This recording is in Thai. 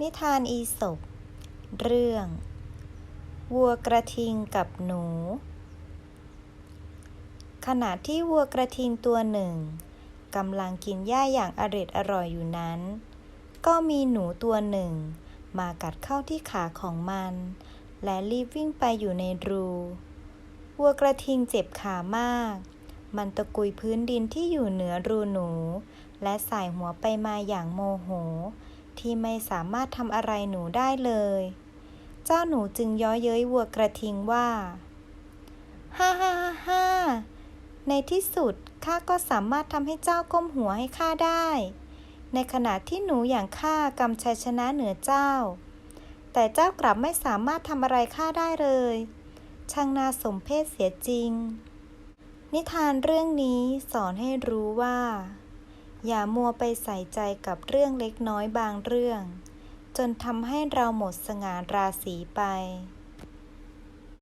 นิทานอีสปเรื่อง วัวกระทิงกับหนู ขณะที่วัวกระทิงตัวหนึ่งกำลังกินหญ้าอย่างอร็ดอร่อยอยู่นั้น ก็มีหนูตัวหนึ่ง มากัดเข้าที่ขาของมัน และรีบวิ่งไปอยู่ในรู วัวกระทิงเจ็บขามาก มันตะกุยพื้นดินที่อยู่เหนือรูหนู และสายหัวไปมาอย่างโมโห ที่ไม่สามารถทำอะไรหนูได้เลย เจ้าหนูจึงย้อเย้ยวัวกระทิงว่าฮ่า ฮ่าฮ่าฮ่าในที่สุดข้าก็สามารถทำให้เจ้าก้มหัวให้ข้าได้ ในขณะที่หนูอย่างข้ากำชัยชนะเหนือเจ้า แต่เจ้ากลับไม่สามารถทำอะไรข้าได้เลย ช่างนาสมเพชเสียจริง นิทานเรื่องนี้สอนให้รู้ว่า อย่ามัวไปใส่ใจกับเรื่องเล็กน้อยบางเรื่อง จนทำให้เราหมดสง่าราศีไป